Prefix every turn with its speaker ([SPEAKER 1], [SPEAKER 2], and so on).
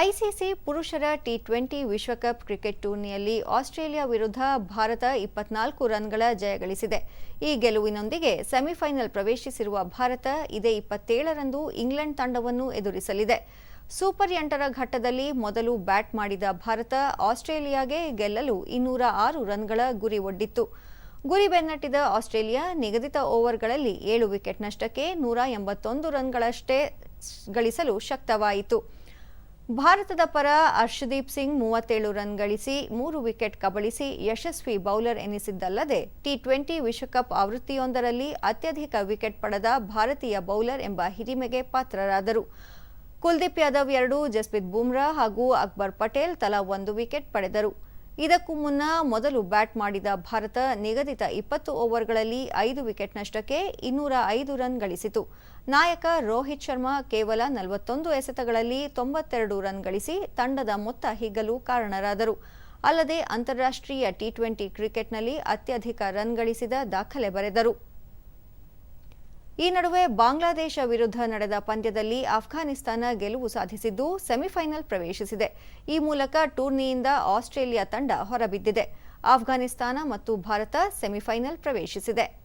[SPEAKER 1] ICC ಪುರುಷರ T twenty ವಿಶ್ವಕಪ್ cricket ಟೂರ್ನಿಯಲ್ಲಿ ಆಸ್ಟ್ರೇಲಿಯಾ ವಿರುದ್ಧ ಭಾರತ ಇಪ್ಪತ್ನಾಲ್ಕು ರನ್ಗಳ ಜಯಗಳಿಸಿದೆ ಈ ಗೆಲುವಿನೊಂದಿಗೆ ಸೆಮಿಫೈನಲ್ ಪ್ರವೇಶಿಸಿರುವ ಭಾರತ ಇದೇ ಇಪ್ಪತ್ತೇಳರಂದು ಇಂಗ್ಲೆಂಡ್ ತಂಡವನ್ನು ಎದುರಿಸಲಿದೆ. ಸೂಪರ್ ಎಂಟರ ಘಟ್ಟದಲ್ಲಿ ಮೊದಲು ಬ್ಯಾಟ್ ಮಾಡಿದ ಭಾರತ ಆಸ್ಟ್ರೇಲಿಯಾಗೆ ಗೆಲ್ಲಲು ಇನ್ನೂರ ಆರು ರನ್ಗಳ ಗುರಿ ಒಡ್ಡಿತ್ತು. ಗುರಿ ಬೆನ್ನಟ್ಟಿದ ಆಸ್ಟ್ರೇಲಿಯಾ ನಿಗದಿತ ಓವರ್ಗಳಲ್ಲಿ ಏಳು ವಿಕೆಟ್ ನಷ್ಟಕ್ಕೆ ನೂರ ಎಂಬತ್ತೊಂದು ರನ್ಗಳಷ್ಟೇ ಗಳಿಸಲು ಶಕ್ತವಾಯಿತು. ಭಾರತದ ಪರ ಅರ್ಷದೀಪ್ ಸಿಂಗ್ ಮೂವತ್ತೇಳು ರನ್ ಗಳಿಸಿ, ಮೂರು ವಿಕೆಟ್ ಕಬಳಿಸಿ ಯಶಸ್ವಿ ಬೌಲರ್ ಎನಿಸಿದ್ದಲ್ಲದೆ ಟಿ ಟ್ವೆಂಟಿ ವಿಶ್ವಕಪ್ ಆವೃತ್ತಿಯೊಂದರಲ್ಲಿ ಅತ್ಯಧಿಕ ವಿಕೆಟ್ ಪಡೆದ ಭಾರತೀಯ ಬೌಲರ್ ಎಂಬ ಹಿರಿಮೆಗೆ ಪಾತ್ರರಾದರು. ಕುಲ್ದೀಪ್ ಯಾದವ್ ಎರಡು, ಜಸ್ಪ್ರೀತ್ ಬುಮ್ರಾ ಹಾಗೂ ಅಕ್ಬರ್ ಪಟೇಲ್ ತಲಾ ಒಂದು ವಿಕೆಟ್ ಪಡೆದರು. ಇದಕ್ಕೂ ಮುನ್ನ ಮೊದಲು ಬ್ಯಾಟ್ ಮಾಡಿದ ಭಾರತ ನಿಗದಿತ ಇಪ್ಪತ್ತು ಓವರ್ಗಳಲ್ಲಿ ಐದು ವಿಕೆಟ್ ನಷ್ಟಕ್ಕೆ ಇನ್ನೂರ ಐದು ರನ್ ಗಳಿಸಿತು. ನಾಯಕ ರೋಹಿತ್ ಶರ್ಮಾ ಕೇವಲ ನಲವತ್ತೊಂದು ಎಸೆತಗಳಲ್ಲಿ ತೊಂಬತ್ತೆರಡು ರನ್ ಗಳಿಸಿ ತಂಡದ ಮೊತ್ತ ಹಿಗ್ಗಲು ಕಾರಣರಾದರು. ಅಲ್ಲದೆ ಅಂತಾರಾಷ್ಟ್ರೀಯ ಟಿ ಟ್ವೆಂಟಿ ಕ್ರಿಕೆಟ್ನಲ್ಲಿ ಅತ್ಯಧಿಕ ರನ್ ಗಳಿಸಿದ ದಾಖಲೆ ಬರೆದರು. ಈ ನಡುವೆ ಬಾಂಗ್ಲಾದೇಶ ವಿರುದ್ಧ ನಡೆದ ಪಂದ್ಯದಲ್ಲಿ ಆಫ್ಘಾನಿಸ್ತಾನ ಗೆಲುವು ಸಾಧಿಸಿದ್ದು ಸೆಮಿಫೈನಲ್ ಪ್ರವೇಶಿಸಿದೆ. ಈ ಮೂಲಕ ಟೂರ್ನಿಯಿಂದ ಆಸ್ಟ್ರೇಲಿಯಾ ತಂಡ ಹೊರಬಿದ್ದಿದೆ. ಆಫ್ಘಾನಿಸ್ತಾನ ಮತ್ತು ಭಾರತ ಸೆಮಿಫೈನಲ್ ಪ್ರವೇಶಿಸಿದೆ.